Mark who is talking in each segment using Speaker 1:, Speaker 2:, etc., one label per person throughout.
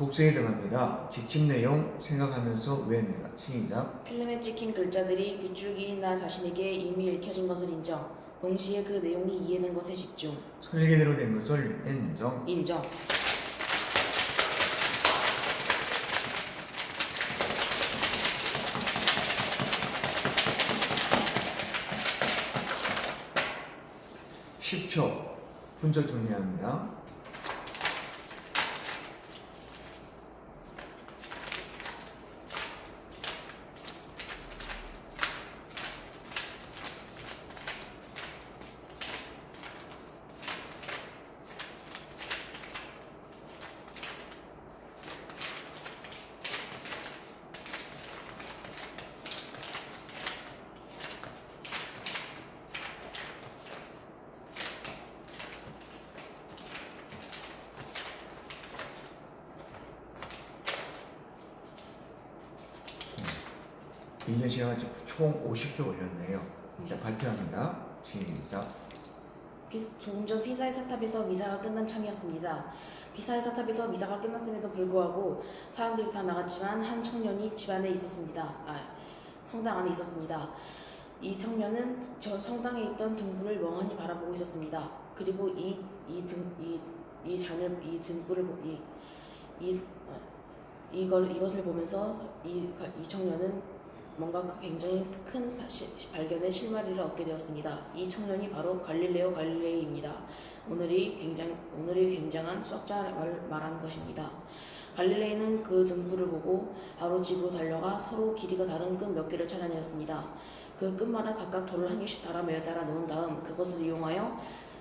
Speaker 1: 독서에 들어갑니다. 지침 내용 생각하면서 외웁니다. 시작.
Speaker 2: 필름에 찍힌 글자들이 빗줄기나 자신에게 이미 읽혀진 것을 인정. 동시에 그 내용이 이해된 것에 집중.
Speaker 1: 설계대로 된 것을 인정.
Speaker 2: 인정.
Speaker 1: 십초 분석 정리합니다. 시간 총 50초 걸렸네요. 이제 발표합니다. 시작.
Speaker 2: 피- 조금 전 피사의 사탑에서 미사가 끝난 참이었습니다. 피사의 사탑에서 미사가 끝났음에도 불구하고 사람들이 다 나갔지만 한 청년이 집 안에 있었습니다. 아, 성당 안에 있었습니다. 이 청년은 저 성당에 있던 등불을 멍하니 바라보고 있었습니다. 그리고 이 이등이이 잔을 이 등불을 보- 이, 이 어, 이걸 이것을 보면서 이, 이 청년은 뭔가 그 굉장히 큰 발견의 실마리를 얻게 되었습니다. 이 청년이 바로 갈릴레오 갈릴레이입니다. 오늘이 굉장 오늘이 굉장한 수학자를 말- 말하는 것입니다. 갈릴레이는 그 등불을 보고 바로 집으로 달려가 서로 길이가 다른 끈 몇 개를 찾아내었습니다. 그 끈마다 각각 돌을 한 개씩 달아 매달아 놓은 다음 그것을 이용하여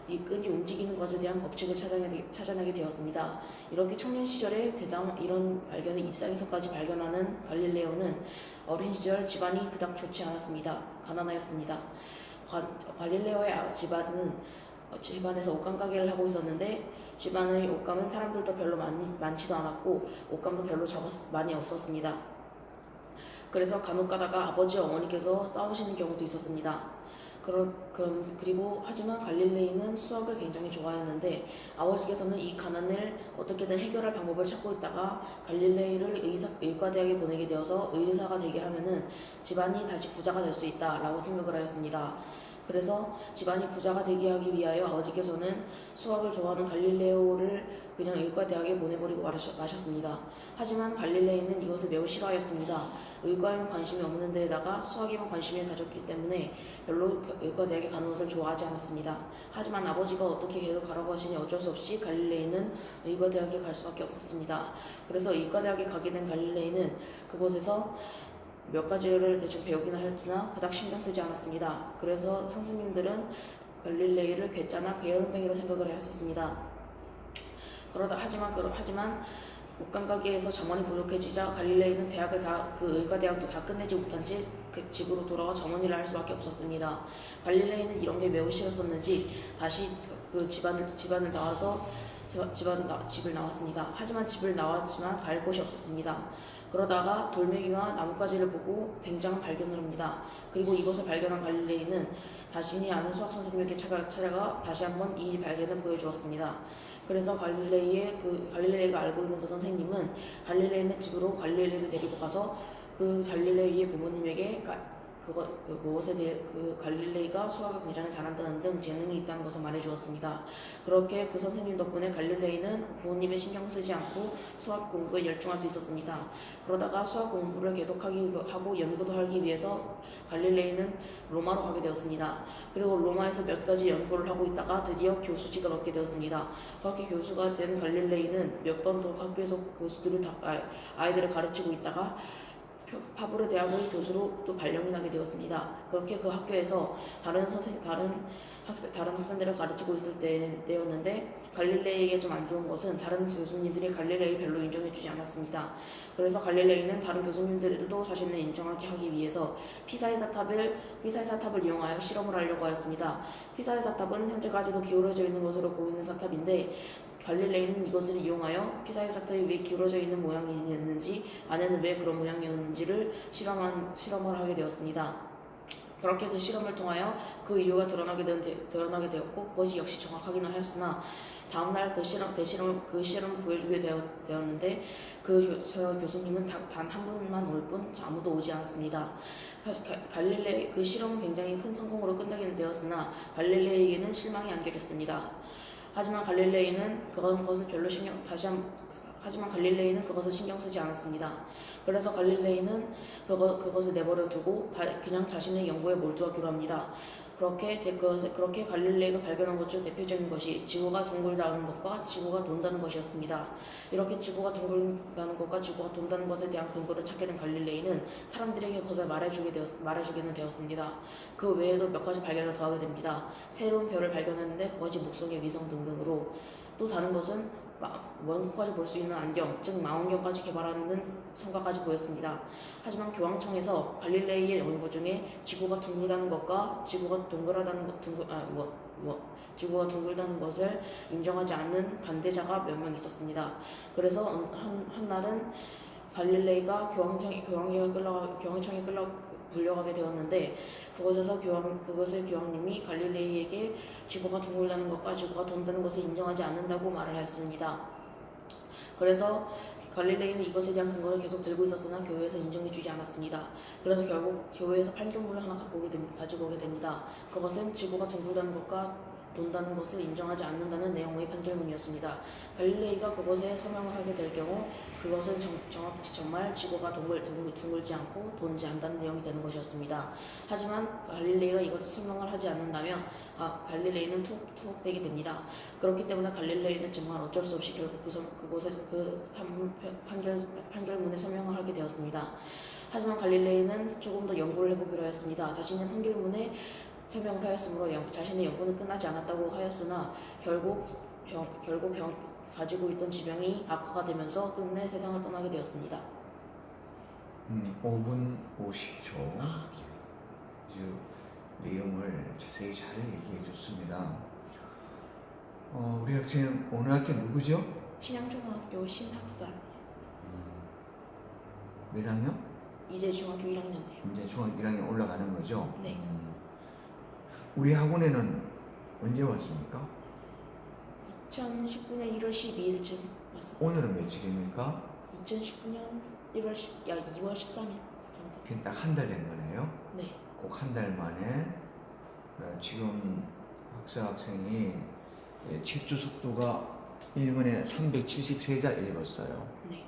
Speaker 2: 이 끈이 움직이는 것에 대한 법칙을 찾아내게, 되었습니다. 이렇게 청년 시절에 대담 이런 발견을 일상에서까지 발견하는 갈릴레오는 어린 시절 집안이 그닥 좋지 않았습니다. 가난하였습니다. 관- 갈릴레오의 아- 집안은 어, 집안에서 옷감 가게를 하고 있었는데 집안의 옷감은 사람들도 별로 많이, 많지도 않았고 옷감도 별로 적었, 많이 없었습니다. 그래서 간혹 가다가 아버지 어머니께서 싸우시는 경우도 있었습니다. 그러, 그럼, 그리고 하지만 갈릴레이는 수학을 굉장히 좋아했는데 아버지께서는 이 가난을 어떻게든 해결할 방법을 찾고 있다가 갈릴레이를 의사, 의과대학에 보내게 되어서 의사가 되게 하면은 집안이 다시 부자가 될 수 있다라고 생각을 하였습니다. 그래서 집안이 부자가 되게 하기 위하여 아버지께서는 수학을 좋아하는 갈릴레오를 그냥 의과대학에 보내버리고 마셨, 마셨습니다. 하지만 갈릴레이는 이것을 매우 싫어하였습니다. 의과에는 관심이 없는 데에다가 수학에만 관심을 가졌기 때문에 별로 그 의과대학에 가는 것을 좋아하지 않았습니다. 하지만 아버지가 어떻게 계속 가라고 하시니 어쩔 수 없이 갈릴레이는 의과대학에 갈 수밖에 없었습니다. 그래서 의과대학에 가게 된 갈릴레이는 그곳에서 몇 가지를 대충 배우긴 하였으나 그닥 신경 쓰지 않았습니다. 그래서 선생님들은 갈릴레이를 괴짜나 게으름뱅이로 생각을 하였습니다. 그러다 하지만 그러, 하지만 옷감 가게에서 점원이 부족해지자 갈릴레이는 대학을 다 그 의과대학도 다 끝내지 못한 채 그 집으로 돌아와 점원일을 할 수밖에 없었습니다. 갈릴레이는 이런 게 매우 싫었었는지 다시 그 집안을 집안을 나와서 저- 집안을 나, 집을 나왔습니다. 하지만 집을 나왔지만 갈 곳이 없었습니다. 그러다가 돌멩이와 나뭇가지를 보고 굉장한 발견을 합니다. 그리고 이것을 발견한 갈릴레이는 자신이 아는 수학 선생님에게 찾아, 찾아가 다시 한번 이 발견을 보여주었습니다. 그래서 갈릴레이의 그 갈릴레이가 알고 있는 그 선생님은 갈릴레이네 집으로 갈릴레이를 데리고 가서 그 갈릴레이의 부모님에게 가- 그거 그 무엇에 대해 그 갈릴레이가 수학을 굉장히 잘한다는 등 재능이 있다는 것을 말해 주었습니다. 그렇게 그 선생님 덕분에 갈릴레이는 부모님의 신경 쓰지 않고 수학 공부에 열중할 수 있었습니다. 그러다가 수학 공부를 계속하기 하고 연구도 하기 위해서 갈릴레이는 로마로 가게 되었습니다. 그리고 로마에서 몇 가지 연구를 하고 있다가 드디어 교수직을 얻게 되었습니다. 그렇게 교수가 된 갈릴레이는 몇 번 더 학교에서 교수들을 다, 아, 아이들을 가르치고 있다가 파브르 대학의 교수로 또 발령이 나게 되었습니다. 그렇게 그 학교에서 다른 선생 다른 학생 다른 학생들을 가르치고 있을 때, 때였는데 갈릴레이에게 좀 안 좋은 것은 다른 교수님들이 갈릴레이 별로 인정해주지 않았습니다. 그래서 갈릴레이는 다른 교수님들도 자신을 인정하게 하기 위해서 피사의 사탑을 피사의 사탑을 이용하여 실험을 하려고 하였습니다. 피사의 사탑은 현재까지도 기울어져 있는 것으로 보이는 사탑인데 갈릴레이는 이것을 이용하여 피사의 사탑이 왜 기울어져 있는 모양이었는지 안에는 왜 그런 모양이었는지를 실험한 실험을 하게 되었습니다. 그렇게 그 실험을 통하여 그 이유가 드러나게, 된, 드러나게 되었고 그것이 역시 정확하기는 하였으나 다음날 그 실험 대실험 그 실험을 보여주게 되었, 되었는데 그 교, 교수님은 단 한 분만 올 뿐 아무도 오지 않았습니다. 갈릴레 그 실험은 굉장히 큰 성공으로 끝나게 되었으나 갈릴레이에게는 실망이 안겨졌습니다. 하지만 갈릴레이는 그런 것을 별로 신경 다시 한 하지만 갈릴레이는 그것을 신경 쓰지 않았습니다. 그래서 갈릴레이는 그거, 그것을 내버려 두고 다- 그냥 자신의 연구에 몰두하기로 합니다. 그렇게 대- 그- 그렇게 갈릴레이가 발견한 것 중 대표적인 것이 지구가 둥글다는 것과 지구가 돈다는 것이었습니다. 이렇게 지구가 둥글다는 것과 지구가 돈다는 것에 대한 근거를 찾게 된 갈릴레이는 사람들에게 그것을 말해주게 되었, 말해주게는 되었습니다. 그 외에도 몇 가지 발견을 더하게 됩니다. 새로운 별을 발견했는데 그것이 목성의 위성 등등으로 또 다른 것은 마- 원고까지 볼 수 있는 안경, 즉 망원경까지 개발하는 성과까지 보였습니다. 하지만 교황청에서 갈릴레이의 연구 중에 지구가 둥글다는 것과 지구가 동그라다는 것, 둥글, 아, 뭐, 뭐, 지구가 둥글다는 것을 인정하지 않는 반대자가 몇 명 있었습니다. 그래서 한, 한날은 갈릴레이가 교황청에, 교황청에 끌려, 교황청에 끌려 불려가게 되었는데 그곳에서 교황 그것의 교황님이 갈릴레이에게 지구가 둥글다는 것과 지구가 돈다는 것을 인정하지 않는다고 말을 하였습니다. 그래서 갈릴레이는 이것에 대한 근거를 계속 들고 있었으나 교회에서 인정해주지 않았습니다. 그래서 결국 교회에서 판결문을 하나 갖고 오게 됩- 가지고 오게 됩니다. 그것은 지구가 둥글다는 것과 돈다는 것을 인정하지 않는다는 내용의 판결문이었습니다. 갈릴레이가 그것에 서명을 하게 될 경우 그것은 정, 정확히 정말 지구가 동글, 둥글, 둥글지 않고 돈지 않다는 내용이 되는 것이었습니다. 하지만 갈릴레이가 이것을 설명을 하지 않는다면 아, 갈릴레이는 투, 투옥되게 됩니다. 그렇기 때문에 갈릴레이는 정말 어쩔 수 없이 결국 그, 선- 그곳에 그 판, 판결, 판결문에 설명을 하게 되었습니다. 하지만 갈릴레이는 조금 더 연구를 해보기로 하였습니다. 자신의 판결문에 설명을 하였으므로 연- 자신의 연구는 끝나지 않았다고 하였으나 결국 병, 결국 병, 가지고 있던 지병이 악화가 되면서 끝내 세상을 떠나게 되었습니다.
Speaker 1: 음, 5분 50초.
Speaker 2: 아,
Speaker 1: 아주 내용을 자세히 잘 얘기해 줬습니다. 어, 우리 학생 오늘 학교 누구죠?
Speaker 2: 신양초등학교 신학살
Speaker 1: 몇 학년?
Speaker 2: 이제 중학교 1학년이에요.
Speaker 1: 이제 중학교 1학년 올라가는 거죠?
Speaker 2: 네.
Speaker 1: 음. 우리 학원에는 언제 왔습니까?
Speaker 2: 2019년 1월 12일쯤 왔습니다.
Speaker 1: 오늘은 며칠입니까?
Speaker 2: 2019년 1월 10, 야 2월 13일 정도.
Speaker 1: 그게 딱한 달 된 거네요.
Speaker 2: 네,
Speaker 1: 꼭 한 달 만에 어, 지금 학사 학생이 예, 집주 속도가 1분에 373자 읽었어요.
Speaker 2: 네,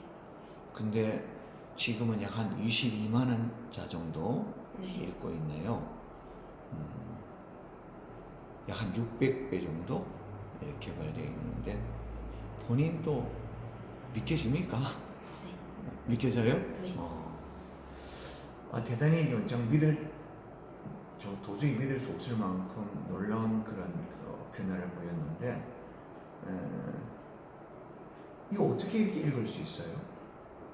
Speaker 1: 근데 지금은 약 한 22만 원자 정도
Speaker 2: 네.
Speaker 1: 읽고 있네요. 음, 약한 600배 정도 이렇게 개발되어 있는데 본인도 믿겨집니까? 믿겨져요?
Speaker 2: 네.
Speaker 1: 어. 아, 대단히 연장 믿을 저 도저히 믿을 수 없을 만큼 놀라운 그런 그 변화를 보였는데 에, 이거 어떻게 이렇게 읽을 수 있어요?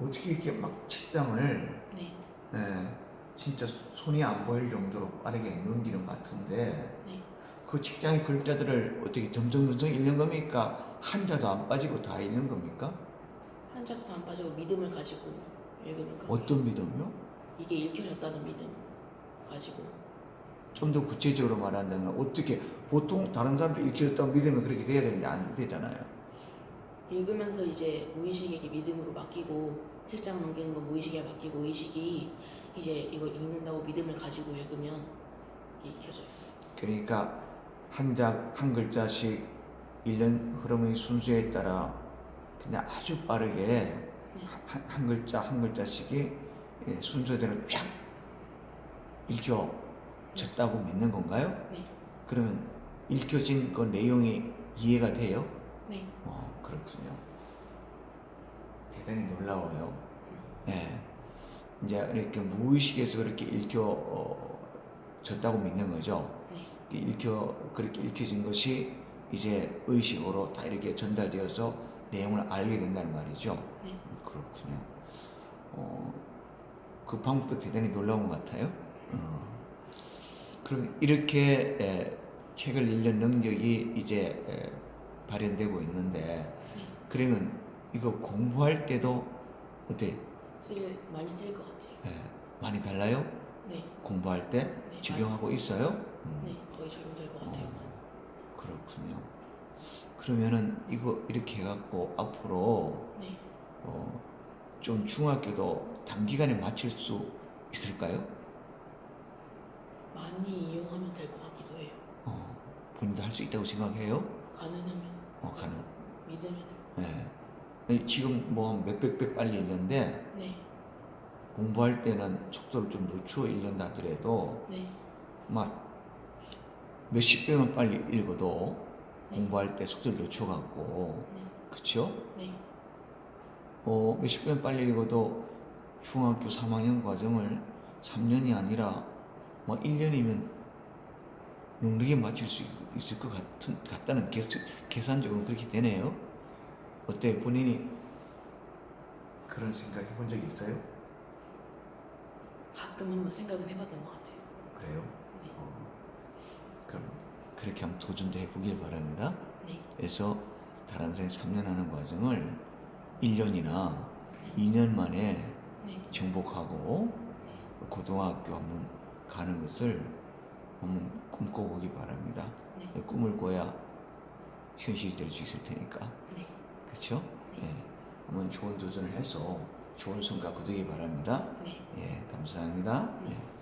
Speaker 1: 어떻게 이렇게 막 책장을
Speaker 2: 네,
Speaker 1: 에, 진짜 손이 안 보일 정도로 빠르게 넘기는 것 같은데
Speaker 2: 네.
Speaker 1: 그 책장의 글자들을 어떻게 점점점점 읽는 겁니까? 한자도 안 빠지고 다 읽는 겁니까?
Speaker 2: 한자도 안 빠지고 믿음을 가지고 읽으면 그
Speaker 1: 어떤 믿음요?
Speaker 2: 이게 읽혀졌다는 믿음 가지고
Speaker 1: 좀 더 구체적으로 말한다면 어떻게 보통 다른 사람도 읽혀졌다고 믿으면 그렇게 돼야 되는데 안 되잖아요.
Speaker 2: 읽으면서 이제 무의식에게 믿음으로 맡기고 책장 넘기는 건 무의식에 맡기고 의식이 이제 이거 읽는다고 믿음을 가지고 읽으면 이게 읽혀져요.
Speaker 1: 그러니까 한자 한 글자씩 읽는 흐름의 순서에 따라 그냥 아주 빠르게 한, 한 글자 한 글자씩이 예, 순서대로 쫙 읽혀졌다고 믿는 건가요?
Speaker 2: 네,
Speaker 1: 그러면 읽혀진 그 내용이 이해가 돼요?
Speaker 2: 네,
Speaker 1: 어, 그렇군요. 대단히 놀라워요. 예. 이제 이렇게 무의식에서 그렇게 읽혀졌다고 믿는 거죠.
Speaker 2: 네,
Speaker 1: 읽혀, 그렇게 읽혀진 것이 이제 의식으로 다 이렇게 전달되어서 내용을 알게 된다는 말이죠.
Speaker 2: 네.
Speaker 1: 음, 그렇군요. 어, 그 방법도 대단히 놀라운 것 같아요. 어. 그럼 이렇게 에, 책을 읽는 능력이 이제 에, 발현되고 있는데 그러면 이거 공부할 때도 어때
Speaker 2: 쓸 많이 쓸 것 같아요.
Speaker 1: 에, 많이 달라요?
Speaker 2: 네,
Speaker 1: 공부할 때?
Speaker 2: 네, 네,
Speaker 1: 적용하고 있어요? 음,
Speaker 2: 네, 거의 적용될 것 같아요.
Speaker 1: 그렇군요. 그러면은 이거 이렇게 해갖고 앞으로
Speaker 2: 네,
Speaker 1: 어, 좀 중학교도 단기간에 마칠 수 있을까요?
Speaker 2: 많이 이용하면 될 것 같기도 해요.
Speaker 1: 어, 본인도 할 수 있다고 생각해요?
Speaker 2: 가능하면
Speaker 1: 어, 가능.
Speaker 2: 믿으면
Speaker 1: 네. 네, 지금 뭐 몇백 배 빨리 읽는데
Speaker 2: 네,
Speaker 1: 공부할 때는 속도를 좀 늦추어 읽는다 하더라도
Speaker 2: 네,
Speaker 1: 막 몇십 배만 빨리 읽어도
Speaker 2: 네.
Speaker 1: 공부할 때 속도를 늦춰갖고
Speaker 2: 네,
Speaker 1: 그쵸?
Speaker 2: 네,
Speaker 1: 어, 몇십 배만 빨리 읽어도 중학교 3학년 과정을 3년이 아니라 뭐 1년이면 넉넉히 마칠 수 있을 것 같은, 같다는 계, 계산적으로 그렇게 되네요. 어때 본인이 그런 생각 해본 적 있어요?
Speaker 2: 가끔 한번 생각은 해봤던 것 같아요.
Speaker 1: 그래요?
Speaker 2: 네.
Speaker 1: 어, 그럼 그렇게 한번 도전도 해보길 바랍니다.
Speaker 2: 네,
Speaker 1: 그래서 다란사에 3년 하는 과정을 1년이나 2년 만에
Speaker 2: 네,
Speaker 1: 정복하고 고등학교 한번 가는 것을 한번 꿈꿔보기 바랍니다.
Speaker 2: 네,
Speaker 1: 꿈을 꿔야 현실이 될 수 있을 테니까.
Speaker 2: 네.
Speaker 1: 그렇죠?
Speaker 2: 네.
Speaker 1: 예. 한번 좋은 도전을 해서 좋은 성과 거두기 바랍니다.
Speaker 2: 네.
Speaker 1: 예, 감사합니다.
Speaker 2: 네.
Speaker 1: 예.